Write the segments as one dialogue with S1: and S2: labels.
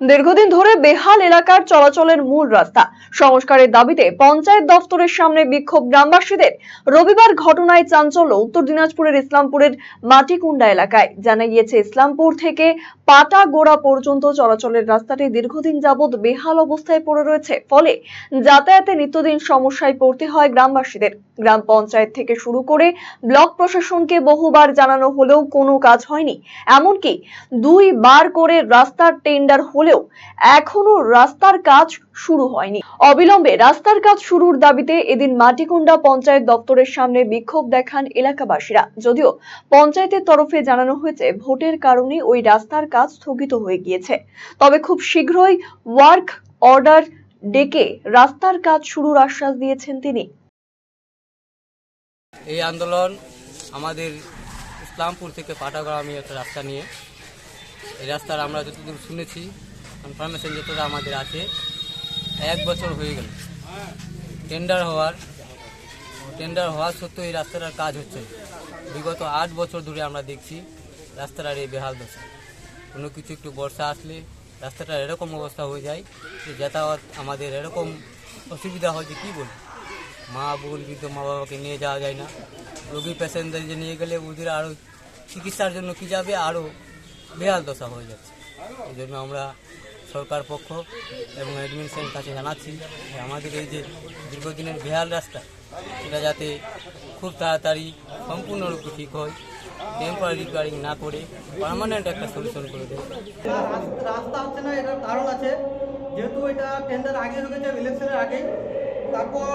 S1: দীর্ঘদিন ধরে বেহাল এলাকার চলাচলের মূল রাস্তা। সংস্কারের দাবিতে পঞ্চায়েত দফতরের সামনে বিক্ষোভ গ্রামবাসীদের। রবিবার ঘটনায় চাঞ্চল্য উত্তর দিনাজপুরের ইসলামপুরের মাটিকুন্ডা এলাকায়। জানা গিয়েছে, ইসলামপুর থেকে পাটাগোড়া পর্যন্ত চলাচলের রাস্তাটি দীর্ঘদিন যাবৎ বেহাল অবস্থায় পড়ে রয়েছে। ফলে যাতায়াতে নিত্যদিন সমস্যায় পড়তে হয় গ্রামবাসীদের। গ্রাম পঞ্চায়েত থেকে শুরু করে ব্লক প্রশাসনকে বহুবার জানানো হলেও কোনো কাজ হয়নি। এমনকি দুই বার করে রাস্তার টেন্ডার হলেও এখনও রাস্তার কাজ শুরু হয়নি। অবিলম্বে রাস্তার কাজ শুরুর দাবিতে এদিন মাটিকুন্ডা পঞ্চায়েত দপ্তরের সামনে বিক্ষোভ দেখান এলাকাবাসীরা। যদিও পঞ্চায়েতের তরফে জানানো হয়েছে, ভোটের কারণে ওই রাস্তার কাজ স্থগিত হয়ে গিয়েছে। তবে খুব শীঘ্রই ওয়ার্ক অর্ডার ডেকে রাস্তার কাজ শুরুর আশ্বাস দিয়েছেন তিনি।
S2: এই আন্দোলন আমাদের ইসলামপুর থেকে পাটাগ্রামী একটা রাস্তা নিয়ে, এই রাস্তার আমরা যতদূর শুনেছি কনফার্মেশন যতটা আমাদের আছে, এক বছর হয়ে গেল। টেন্ডার হওয়ার টেন্ডার হওয়ার সত্ত্বেও এই রাস্তাটার কাজ হচ্ছে। বিগত আট বছর ধরে আমরা দেখছি রাস্তাটার এই বেহাল দশা। কোনো কিছু একটু বর্ষা আসলে রাস্তাটার এরকম অবস্থা হয়ে যায় যে যাতায়াত আমাদের এরকম অসুবিধা হয় যে কী বলব? মা বোন, বৃদ্ধ মা বাবাকে নিয়ে যাওয়া যায় না। রোগী পেশেন্টদের যে নিয়ে গেলে ওদের আরও চিকিৎসার জন্য কি যাবে? আরও বেহাল দশা হয়ে যাচ্ছে। এই জন্য আমরা সরকার পক্ষ এবং অ্যাডমিনিস্ট্রেশনের কাছে জানাচ্ছি আমাদের এই যে দীর্ঘদিনের বেহাল রাস্তা এটা যাতে খুব তাড়াতাড়ি সম্পূর্ণরূপে ঠিক হয় টেম্পোরারি রিপেয়ারিং না করে পার্মানেন্ট একটা সলিউশন করে দেবে
S3: রাস্তা হচ্ছে না, এটার কারণ আছে, যেহেতু এটা টেন্ডার আগে গেছে ইলেকশনের আগেই, তারপর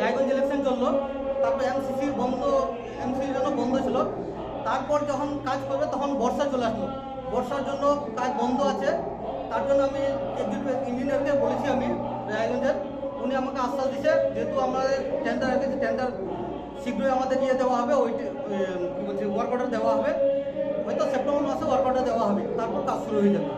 S3: রায়গঞ্জ ইলেকশন চলল, তারপর এমসিসির বন্ধ এমসিসির জন্য বন্ধ ছিল, তারপর যখন কাজ করবে, তখন বর্ষা চলে আসলো। বর্ষার জন্য কাজ বন্ধ আছে তার জন্য আমি ইঞ্জিনিয়ারকে বলেছি আমি, রায়গঞ্জের। উনি আমাকে আশ্বাস দিচ্ছে যেহেতু আমাদের টেন্ডার আছে টেন্ডার শীঘ্রই আমাদের ইয়ে দেওয়া হবে, ওই কী বলছি ওয়ার্ক অর্ডার দেওয়া হবে। হয়তো সেপ্টেম্বর মাসে ওয়ার্ক অর্ডার দেওয়া হবে, তারপর কাজ শুরু হয়ে যাবে।